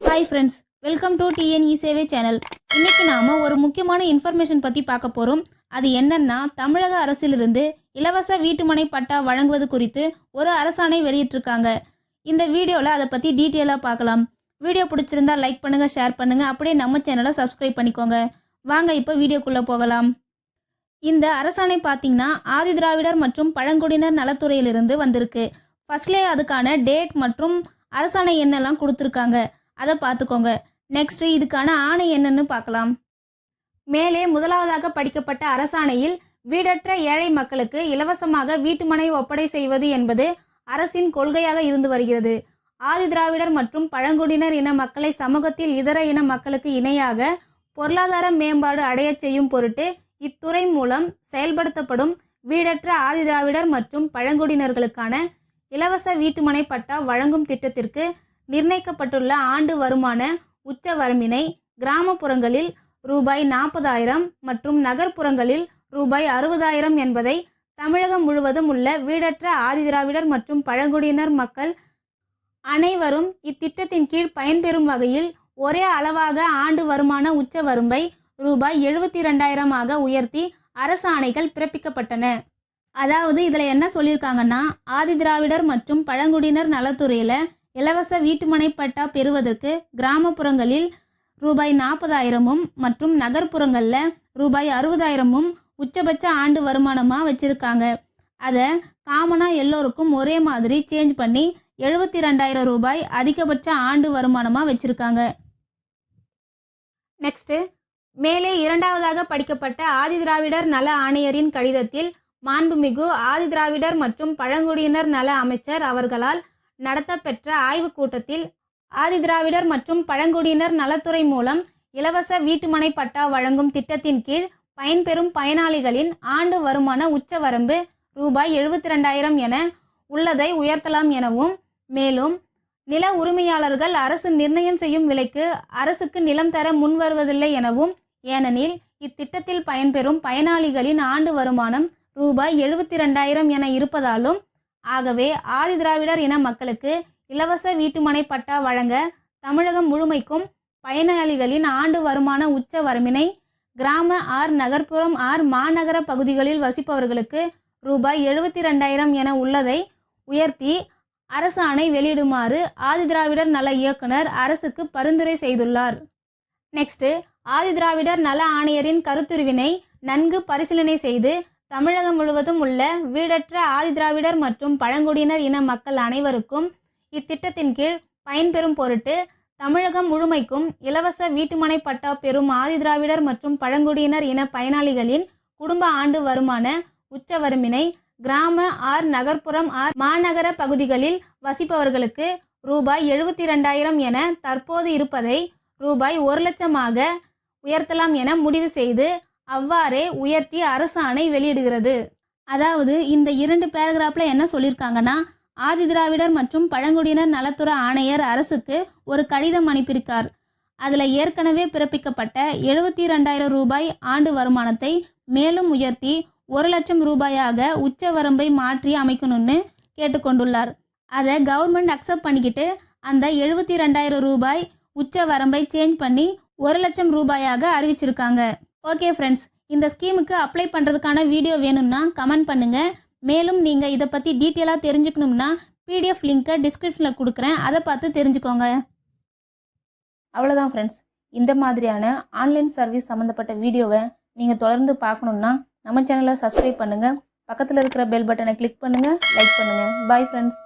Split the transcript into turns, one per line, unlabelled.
Hi friends welcome to T N E சேவை channel இன்னைக்கு நாம ஒரு முக்கியமான இன்ஃபர்மேஷன் பற்றி பார்க்க போகிறோம் அது என்னன்னா தமிழக அரசிலிருந்து இலவச வீட்டுமனை பட்டா வழங்குவது குறித்து ஒரு அரசாணை வெளியிட்டிருக்காங்க. இந்த வீடியோவில் அதை பற்றி டீட்டெயிலாக பார்க்கலாம். வீடியோ பிடிச்சிருந்தா லைக் பண்ணுங்க ஷேர் பண்ணுங்க. அப்படியே நம்ம சேனலை சப்ஸ்கிரைப் பண்ணிக்கோங்க. வாங்க இப்போ வீடியோக்குள்ளே போகலாம். இந்த அரசாணை பார்த்தீங்கன்னா ஆதி திராவிடர் மற்றும் பழங்குடியினர் நலத்துறையிலிருந்து வந்திருக்கு. ஃபர்ஸ்ட்லே அதுக்கான டேட் மற்றும் அரசாணை என்னெல்லாம் கொடுத்துருக்காங்க. அதை பார்த்துக்கோங்க. நெக்ஸ்ட் இதுக்கான ஆணை என்னன்னு பார்க்கலாம். மேலே முதலாவதாக படிக்கப்பட்ட அரசாணையில் வீடற்ற ஏழை மக்களுக்கு இலவசமாக வீட்டுமனை ஒப்படை செய்வது என்பது அரசின் கொள்கையாக இருந்து வருகிறது. ஆதி திராவிடர் மற்றும் பழங்குடியினர் இன மக்களை சமூகத்தில் இதர இன மக்களுக்கு இணையாக பொருளாதார மேம்பாடு அடையச் செய்யும் பொருட்டு இத்துறை மூலம் செயல்படுத்தப்படும் வீடற்ற ஆதி திராவிடர் மற்றும் பழங்குடியினர்களுக்கான இலவச வீட்டுமனை பட்டா வழங்கும் திட்டத்திற்கு நிர்ணயிக்கப்பட்டுள்ள ஆண்டு வருமான உச்ச வரம்பினை கிராமப்புறங்களில் ரூபாய் நாற்பதாயிரம் மற்றும் நகர்ப்புறங்களில் ரூபாய் அறுபதாயிரம் என்பதை தமிழகம் முழுவதும் உள்ள வீடற்ற ஆதிதிராவிடர் மற்றும் பழங்குடியினர் மக்கள் அனைவரும் இத்திட்டத்தின் கீழ் பயன்பெறும் வகையில் ஒரே அளவாக ஆண்டு வருமான உச்ச வரம்பை ரூபாய் எழுபத்தி இரண்டாயிரமாக உயர்த்தி அரசாணைகள் பிறப்பிக்கப்பட்டன. அதாவது இதில் என்ன சொல்லியிருக்காங்கன்னா ஆதிதிராவிடர் மற்றும் பழங்குடியினர் நலத்துறையில் இலவச வீட்டுமனை பட்டா பெறுவதற்கு கிராமப்புறங்களில் ரூபாய் நாற்பதாயிரமும் மற்றும் நகர்ப்புறங்களில் ரூபாய் அறுபதாயிரமும் உச்சபட்ச ஆண்டு வருமானமாக வச்சுருக்காங்க. அதை காமனாக எல்லோருக்கும் ஒரே மாதிரி சேஞ்ச் பண்ணி எழுபத்தி ரெண்டாயிரம் ரூபாய் அதிகபட்ச ஆண்டு வருமானமாக வச்சுருக்காங்க. நெக்ஸ்ட்டு மேலே இரண்டாவதாக படிக்கப்பட்ட ஆதிதிராவிடர் நல ஆணையரின் கடிதத்தில் மாண்புமிகு ஆதிதிராவிடர் மற்றும் பழங்குடியினர் நல அமைச்சர் அவர்களால் நடத்தப்பெற்ற ஆய்வுக் கூட்டத்தில் ஆதிதிராவிடர் மற்றும் பழங்குடியினர் நலத்துறை மூலம் இலவச வீட்டுமனை பட்டா வழங்கும் திட்டத்தின் கீழ் பயன்பெறும் பயனாளிகளின் ஆண்டு வருமான உச்சவரம்பு ரூபாய் எழுபத்தி ரெண்டாயிரம் என உள்ளதை உயர்த்தலாம் எனவும் மேலும் நில உரிமையாளர்கள் அரசு நிர்ணயம் செய்யும் விலைக்கு அரசுக்கு நிலம் தர முன்வருவதில்லை எனவும் ஏனெனில் இத்திட்டத்தில் பயன்பெறும் பயனாளிகளின் ஆண்டு வருமானம் ரூபாய் எழுபத்தி ரெண்டாயிரம் என இருப்பதாலும் ஆகவே ஆதிதிராவிடர் இன மக்களுக்கு இலவச வீட்டுமனை பட்டா வழங்க தமிழகம் முழுமைக்கும் பயனாளிகளின் ஆண்டு வருமான உச்ச வரம்பினை கிராம ஆர் நகர்ப்புறம் ஆர் மாநகர பகுதிகளில் வசிப்பவர்களுக்கு ரூபாய் எழுபத்தி ரெண்டாயிரம் என உள்ளதை உயர்த்தி அரசாணை வெளியிடுமாறு ஆதிதிராவிடர் நல இயக்குனர் அரசுக்கு பரிந்துரை செய்துள்ளார். நெக்ஸ்ட் ஆதிதிராவிடர் நல ஆணையரின் கருத்துருவினை நன்கு பரிசீலனை செய்து தமிழகம் முழுவதும் உள்ள வீடற்ற ஆதிதிராவிடர் மற்றும் பழங்குடியினர் இன மக்கள் அனைவருக்கும் இத்திட்டத்தின் கீழ் பயன்பெறும் பொருட்டு தமிழகம் முழுமைக்கும் இலவச வீட்டுமனை பட்டா பெறும் ஆதிதிராவிடர் மற்றும் பழங்குடியினர் இன பயனாளிகளின் குடும்ப ஆண்டு வருமான உச்ச வரம்பினை கிராம ஆர் நகர்ப்புறம் ஆர் மாநகர பகுதிகளில் வசிப்பவர்களுக்கு ரூபாய் எழுபத்தி ரெண்டாயிரம் என தற்போது இருப்பதை ரூபாய் ஒரு லட்சமாக உயர்த்தலாம் என முடிவு செய்து அவ்வாறே உயர்த்தி அரசாணை வெளியிடுகிறது. அதாவது இந்த இரண்டு பேராகிராஃப்ல என்ன சொல்லியிருக்காங்கன்னா ஆதிதிராவிடர் மற்றும் பழங்குடியினர் நலத்துறை ஆணையர் அரசுக்கு ஒரு கடிதம் அனுப்பியிருக்கார். அதில் ஏற்கனவே பிறப்பிக்கப்பட்ட எழுபத்தி ரெண்டாயிரம் ரூபாய் ஆண்டு வருமானத்தை மேலும் உயர்த்தி ஒரு லட்சம் ரூபாயாக உச்ச வரம்பை மாற்றி அமைக்கணும்னு கேட்டுக்கொண்டுள்ளார். அதை கவர்மெண்ட் அக்செப்ட் பண்ணிக்கிட்டு அந்த எழுபத்தி ரெண்டாயிரம் ரூபாய் உச்ச வரம்பை சேஞ்ச் பண்ணி ஒரு லட்சம் ரூபாயாக அறிவிச்சிருக்காங்க. ஓகே ஃப்ரெண்ட்ஸ் இந்த ஸ்கீமுக்கு அப்ளை பண்ணுறதுக்கான வீடியோ வேணும்னா கமெண்ட் பண்ணுங்கள் மேலும் நீங்கள் இதை பற்றி டீட்டெயிலாக தெரிஞ்சுக்கணும்னா பிடிஎஃப் லிங்க்கை டிஸ்கிரிப்ஷனில் கொடுக்குறேன். அதை பார்த்து தெரிஞ்சுக்கோங்க. அவ்வளோதான் ஃப்ரெண்ட்ஸ் இந்த மாதிரியான ஆன்லைன் சர்வீஸ் சம்மந்தப்பட்ட வீடியோவை நீங்கள் தொடர்ந்து பார்க்கணுன்னா நம்ம சேனலை சப்ஸ்கிரைப் பண்ணுங்கள் பக்கத்தில் இருக்கிற பெல் பட்டனை கிளிக் பண்ணுங்கள் லைக் பண்ணுங்கள் பாய் ஃப்ரெண்ட்ஸ்